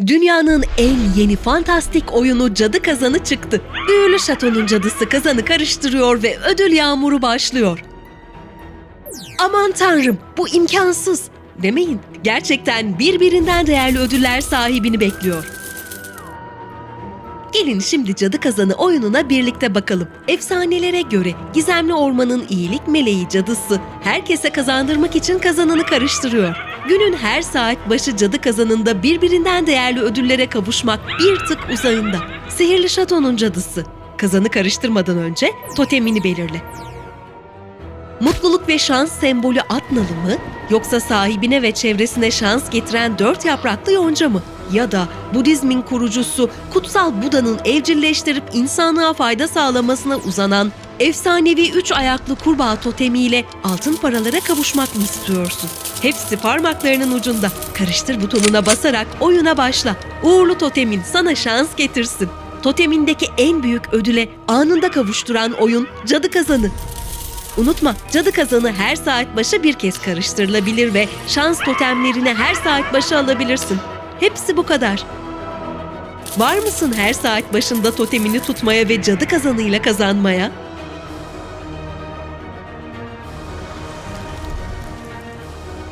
Dünyanın en yeni fantastik oyunu Cadı Kazanı çıktı. Büyülü şatonun cadısı kazanı karıştırıyor ve ödül yağmuru başlıyor. Aman tanrım bu imkansız demeyin. Gerçekten birbirinden değerli ödüller sahibini bekliyor. Gelin şimdi Cadı Kazanı oyununa birlikte bakalım. Efsanelere göre Gizemli Orman'ın iyilik meleği cadısı herkese kazandırmak için kazanını karıştırıyor. Günün her saat başı cadı kazanında birbirinden değerli ödüllere kavuşmak bir tık uzağında. Sihirli Şato'nun cadısı. Kazanı karıştırmadan önce totemini belirle. Mutluluk ve şans sembolü at nalı mı? Yoksa sahibine ve çevresine şans getiren dört yapraklı yonca mı? Ya da Budizmin kurucusu Kutsal Buda'nın evcilleştirip insanlığa fayda sağlamasına uzanan efsanevi üç ayaklı kurbağa totemiyle altın paralara kavuşmak mı istiyorsun? Hepsi parmaklarının ucunda. Karıştır butonuna basarak oyuna başla. Uğurlu totemin sana şans getirsin. Totemindeki en büyük ödüle anında kavuşturan oyun Cadı Kazanı. Unutma, cadı kazanı her saat başı bir kez karıştırılabilir ve şans totemlerini her saat başı alabilirsin. Hepsi bu kadar. Var mısın her saat başında totemini tutmaya ve cadı kazanıyla kazanmaya?